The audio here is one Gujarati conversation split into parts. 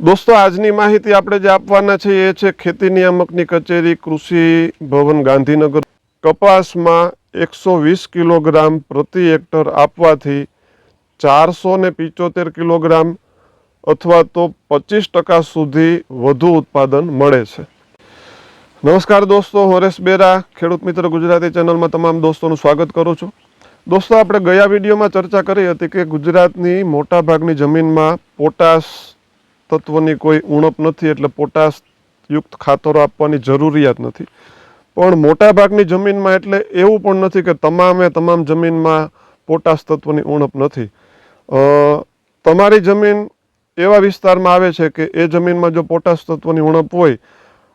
દોસ્તો, આજની માહિતી આપણે જે આપવાના છે એ છે ખેતી નિયામકની કચેરી કૃષિ ભવન ગાંધીનગર. કપાસમાં એકસો વીસ કિલોગ્રામ પ્રતિ હેક્ટર આપવાથી ચારસો ને પિચોતેર કિલોગ્રામ અથવા તો પચીસ ટકા સુધી વધુ ઉત્પાદન મળે છે. નમસ્કાર દોસ્તો, હોરેશ બેરા, ખેડૂત મિત્ર ગુજરાતી ચેનલમાં તમામ દોસ્તોનું સ્વાગત કરું છું. દોસ્તો, આપણે ગયા વિડીયોમાં ચર્ચા કરી હતી કે ગુજરાતની મોટાભાગની જમીનમાં પોટાશ તત્વની કોઈ ઉણપ નથી એટલે પોટાશ યુક્ત ખાતરો આપવાની જરૂરિયાત નથી. પણ મોટાભાગની જમીનમાં એટલે એવું પણ નથી કે તમામે તમામ જમીનમાં પોટાશ તત્વની ઉણપ નથી. તમારી જમીન એવા વિસ્તારમાં આવે છે કે એ જમીનમાં જો પોટાશ તત્વની ઉણપ હોય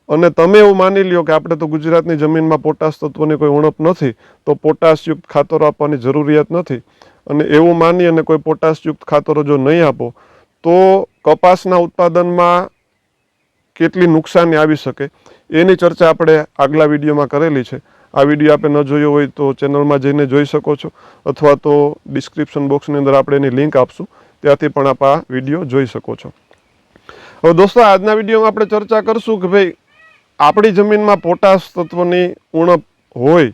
અને તમે એવું માની લ્યો કે આપણે તો ગુજરાતની જમીનમાં પોટાશ તત્વની કોઈ ઉણપ નથી, તો પોટાશયુક્ત ખાતરો આપવાની જરૂરિયાત નથી. અને એવું માની અને કોઈ પોટાશયુક્ત ખાતરો જો નહીં આપો તો કપાસના ઉત્પાદનમાં કેટલી નુકસાની આવી શકે? એની ચર્ચા આપણે આગલા વિડીયોમાં કરેલી છે. આ વીડિયો આપણે ન જોયો હોય તો ચેનલમાં જઈને જોઈ શકો છો. અથવા તો ડિસ્ક્રિપ્શન બોક્સની અંદર આપણે એની લિંક આપશું. ત્યાંથી પણ આપ આ વીડિયો જોઈ શકો છો. હવે દોસ્તો, આજના વિડીયોમાં આપણે ચર્ચા કરશું કે ભાઈ આપણી જમીનમાં પોટાશ તત્વની ઉણપ હોય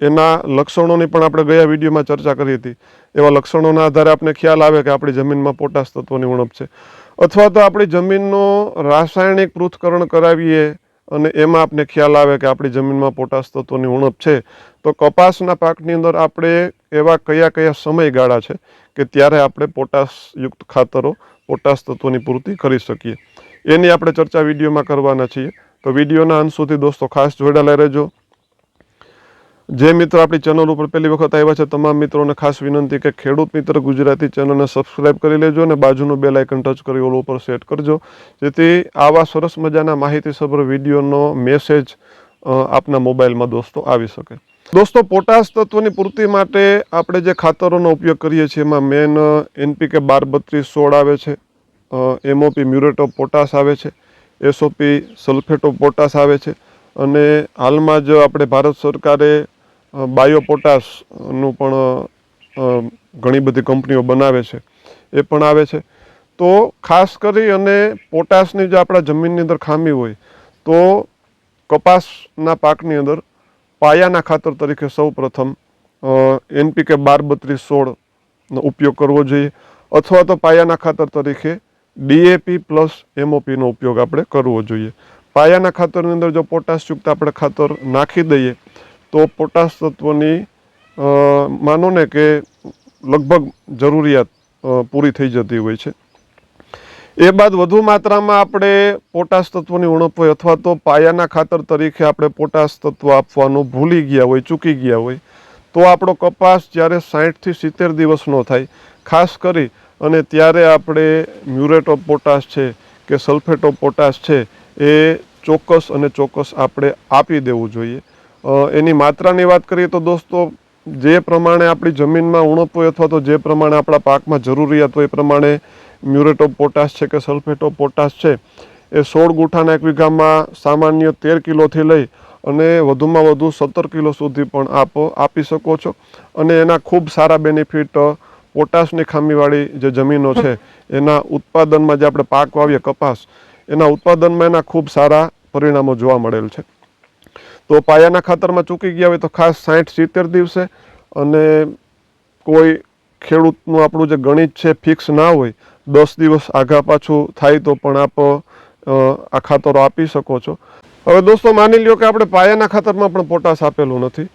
એના લક્ષણોની પણ આપણે ગયા વિડીયોમાં ચર્ચા કરી હતી. એવા લક્ષણોના આધારે આપણે ખ્યાલ આવે કે આપણી જમીનમાં પોટાશ તત્વની ઉણપ છે. અથવા તો આપણી જમીનનો રાસાયણિક પૃથ્થકરણ કરાવીએ અને એમાં આપણે ખ્યાલ આવે કે આપણી જમીનમાં પોટાશ તત્વની ઉણપ છે. તો કપાસના પાકની અંદર આપણે એવા કયા કયા સમયગાળા છે કે ત્યારે આપણે પોટાશયુક્ત ખાતરો, પોટાશ તત્વોની પૂર્તિ કરી શકીએ. એની આપણે ચર્ચા વિડીયોમાં કરવાના છીએ. તો વિડીયોના અંત સુધી દોસ્તો ખાસ જોડાયેલા રહેજો. જે મિત્રો આપણી ચેનલ ઉપર પહેલી વખત આવ્યા છે, તમામ મિત્રોને ખાસ વિનંતી કે ખેડૂત મિત્ર ગુજરાતી ચેનલને સબસ્ક્રાઇબ કરી લેજો અને બાજુનું બેલ આઇકન ટચ કરી ઓલ ઉપર સેટ કરજો. જેથી આવા સરસ મજાના માહિતીસભર વિડીયોનો મેસેજ આપના મોબાઈલમાં દોસ્તો આવી શકે. દોસ્તો, પોટાશ તત્વની પૂર્તિ માટે આપણે જે ખાતરોનો ઉપયોગ કરીએ છીએ, એમાં મેન એનપીકે બાર બત્રીસ સોળ આવે છે એમઓપી મ્યુરેટ ઓફ પોટાશ આવે છે એસઓપી સલ્ફેટ ઓફ પોટાશ આવે છે, અને હાલમાં જ આપણે ભારત સરકારે અ, બાયો પોટાશનું પણ ઘણી બધી કંપનીઓ બનાવે છે એ પણ આવે છે. તો ખાસ કરી અને પોટાશની જો આપણા જમીનની અંદર ખામી હોય તો કપાસના પાકની અંદર પાયાના ખાતર તરીકે સૌ પ્રથમ એનપીકે બાર બત્રીસ સોળનો ઉપયોગ કરવો જોઈએ અથવા તો પાયાના ખાતર તરીકે ડીએપી પ્લસ એમઓપીનો ઉપયોગ આપણે કરવો જોઈએ. પાયાના ખાતરની અંદર જો પોટાશયુક્ત આપણે ખાતર નાખી દઈએ તો પોટાશ તત્વની માનો ને કે લગભગ જરૂરિયાત પૂરી થઈ જતી હોય છે. એ બાદ વધુ માત્રામાં આપણે પોટાશ તત્વની ઉણપ હોય અથવા તો પાયાના ખાતર તરીકે આપણે પોટાશ તત્વ આપવાનું ભૂલી ગયા હોય, ચૂકી ગયા હોય, તો આપણો કપાસ જ્યારે સાહીઠથી સિત્તેર દિવસનો થાય, ખાસ કરી અને ત્યારે આપણે મ્યુરેટ ઓફ પોટાશ છે કે સલ્ફેટ ઓફ પોટાશ છે એ ચોક્કસ અને ચોક્કસ આપણે આપી દેવું જોઈએ. એની માત્રાની વાત કરીએ તો દોસ્તો, જે પ્રમાણે આપણી જમીનમાં ઉણપ અથવા તો જે પ્રમાણે આપણા પાકમાં જરૂરિયાત હોય એ પ્રમાણે મ્યુરેટ ઓફ પોટાશ છે કે સલ્ફેટ ઓફ પોટાશ છે, એ સોળ ગુઠાના એક વીઘામાં સામાન્ય તેર કિલોથી લઈ અને વધુમાં વધુ સત્તર કિલો સુધી પણ આપ, આપી શકો છો. અને એના ખૂબ સારા બેનિફિટ પોટાશની ખામીવાળી જે જમીનો છે, એના ઉત્પાદનમાં જે આપણે પાક વાવીએ, કપાસ, એના ઉત્પાદનમાં એના ખૂબ સારા પરિણામો જોવા મળેલ છે. તો પાયાના ખાતરમાં ચૂકી ગયા હોય તો ખાસ સાઠ સિત્તેર દિવસે અને કોઈ ખેડૂતનું આપણું જે ગણિત છે ફિક્સ ના હોય, દસ દિવસ આઘા પાછું થાય તો પણ આપ આ ખાતરો આપી શકો છો. હવે દોસ્તો માની લ્યો કે આપણે પાયાના ખાતરમાં પણ પોટાશ આપેલું નથી.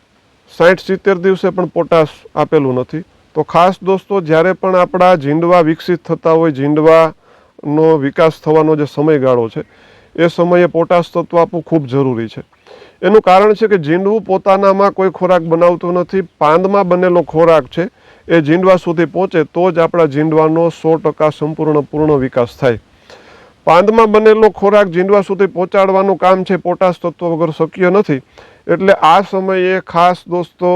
સાઠ સિત્તેર દિવસે પણ પોટાશ આપેલું નથી. તો ખાસ દોસ્તો જ્યારે પણ આપણા ઝીંડવા વિકસિત થતા હોય, ઝીંડવાનો વિકાસ થવાનો જે સમયગાળો છે, એ સમયે પોટાશ તત્વ આપવું ખૂબ જરૂરી છે. એનું કારણ છે કે ઝીંડવું પોતાનામાં કોઈ ખોરાક બનાવતું નથી, પાંદમાં બનેલો ખોરાક છે, એ જીંડવા સુધી પહોંચે તો જ આપણા ઝીંડવાનો સો ટકા સંપૂર્ણ પૂર્ણ વિકાસ થાય. પાંદમાં બનેલો ખોરાક જીંડવા સુધી પહોંચાડવાનું કામ છે પોટાશ તત્વ વગર શક્ય નથી. એટલે આ સમયે ખાસ દોસ્તો,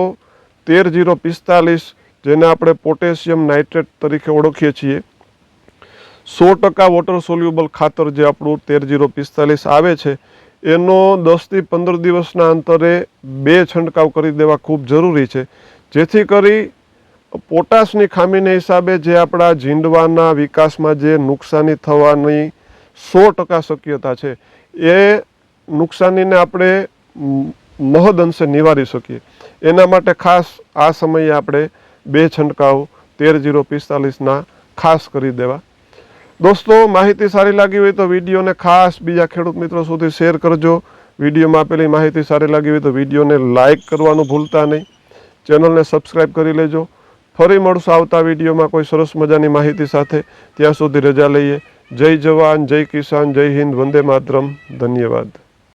તેર જીરો પિસ્તાલીસ, જેને આપણે પોટેશિયમ નાઇટ્રેટ તરીકે ઓળખીએ છીએ, સો ટકા વોટર સોલ્યુબલ ખાતર જે આપણું તેર જીરો પિસ્તાલીસ આવે છે એનો દસથી પંદર દિવસના અંતરે બે છંટકાવ કરી દેવા ખૂબ જરૂરી છે. જેથી કરી પોટાશની ખામીને હિસાબે જે આપણા ઝીંડવાના વિકાસમાં જે નુકસાની થવાની સો ટકા શક્યતા છે, એ નુકસાનીને આપણે મહદ અંશે નિવારી શકીએ. એના માટે ખાસ આ સમયે આપણે બે છંટકાવ તેર જીરો પિસ્તાલીસના ખાસ કરી દેવા. દોસ્તો, માહિતી સારી લાગી હોય તો વિડીયોને ખાસ બીજા ખેડૂત મિત્રો સુધી શેર કરજો. વિડીયોમાં આપેલી માહિતી સારી લાગી હોય તો વિડીયોને લાઇક કરવાનું ભૂલતા નહીં. ચેનલને સબસ્ક્રાઈબ કરી લેજો. ફરી મળશું આવતા વિડીયોમાં કોઈ સરસ મજાની માહિતી સાથે. ત્યાં સુધી રજા લઈએ. જય જવાન, જય કિસાન, જય હિન્દ, વંદે માતરમ. ધન્યવાદ.